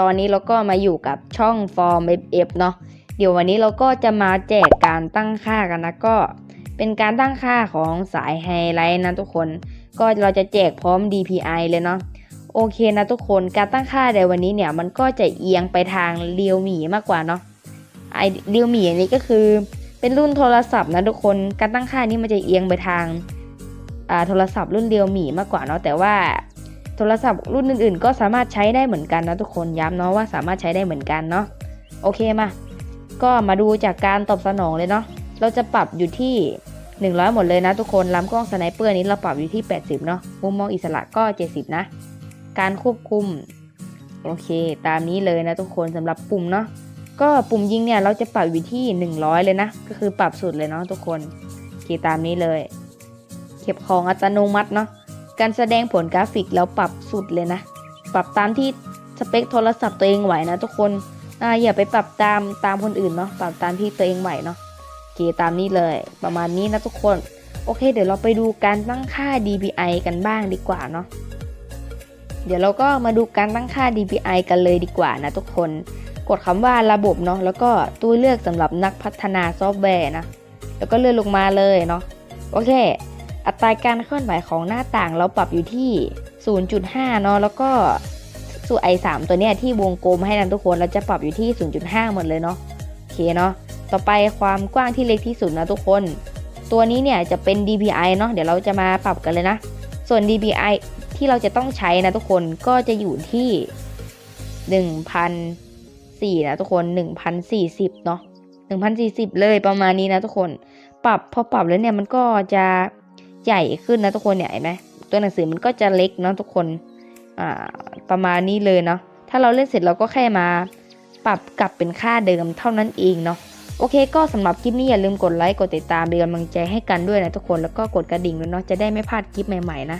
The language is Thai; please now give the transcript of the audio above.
ตอนนี้เราก็มาอยู่กับช่อง Form FF เนาะเดี๋ยววันนี้เราก็จะมาแจกการตั้งค่ากันนะก็ เป็นการตั้งค่าของสายไฮไลท์นะทุกคน ก็เราจะแจกพร้อม DPI เลยเนาะโอเคนะทุกคนการตั้งค่าในวันนี้เนี่ยมันก็จะเอียงไปทางเรียวหมีมากกว่าเนาะไอเรียวหมีอันนี้ก็คือเป็นรุ่นโทรศัพท์นะทุกคนการตั้งค่านี้มันจะเอียงไปทางอ่าโทรศัพท์รุ่นเรียวหมีมากกว่าเนาะแต่ว่า โทรศัพท์รุ่นอื่นๆ ก็สามารถใช้ได้เหมือนกันนะทุกคนย้ำเนาะว่าสามารถใช้ได้เหมือนกันเนาะโอเคมา ก็มาดูจากการตอบสนองเลยเนาะเราจะปรับอยู่ที่ 100 หมดเลยนะทุกคนลำกล้องสไนเปอร์นี้เราปรับอยู่ที่ 80 เนาะมุมมองอิสระก็ 70 นะ การควบคุมโอเค ตามนี้เลยนะทุกคนสำหรับปุ่มเนาะก็ปุ่มยิงเนี่ยเราจะปรับอยู่ที่ 100 เลยนะ ก็คือปรับสุดเลยเนาะทุกคนโอเคตามนี้เลย เก็บของอัตโนมัติเนาะ การแสดงผลกราฟิกเราปรับสุดเลยนะ ปรับตามที่สเปคโทรศัพท์ตัวเองไหวนะทุกคนอ่าอย่าไปปรับตามตามคนอื่นเนาะปรับตามที่ตัวเองไหวเนาะโอเคตามนี้เลยประมาณนี้นะทุกคน โอเค เดี๋ยวเราไปดูการตั้งค่า DPI กันบ้างดีกว่าเนาะเดี๋ยวเราก็มาดูการตั้งค่า DPI กันเลยดีกว่านะทุกคน กดคำว่าระบบเนาะแล้วก็ตัวเลือกสำหรับนักพัฒนาซอฟต์แวร์นะ แล้วก็เลื่อนลงมาเลยเนาะโอเค อัตราการเคลื่อนไหวของหน้าต่างเราปรับอยู่ที่ 0.5 เนาะแล้วก็ส่วน i3 ตัวเนี้ยที่วงกลมให้นะทุกคนเราจะปรับอยู่ที่ 0.5 หมดเลยเนาะโอเคเนาะต่อไปความกว้างที่เล็กที่สุดนะทุกคน ตัวนี้เนี่ยจะเป็น DPI เนาะเดี๋ยวเราจะมาปรับกันเลยนะ ส่วน DPI ที่เราจะต้องใช้นะทุกคนก็จะอยู่ที่ 1,004นะทุกคน 1,040เนาะ1,040 เลยประมาณนี้นะทุกคน ปรับพอปรับแล้วเนี่ยมันก็จะ ใหญ่ขึ้นนะทุกคนเนี่ยเห็นไหมตัวหนังสือมันก็จะเล็กเนาะทุกคนอ่าประมาณนี้เลยเนาะถ้าเราเล่นเสร็จเราก็แค่มาปรับกลับเป็นค่าเดิมเท่านั้นเองเนาะโอเคก็สำหรับคลิปนี้อย่าลืมกดไลค์กดติดตามเป็นกำลังใจให้กันด้วยนะทุกคนแล้วก็กดกระดิ่งด้วยเนาะจะได้ไม่พลาดคลิปใหม่ๆนะ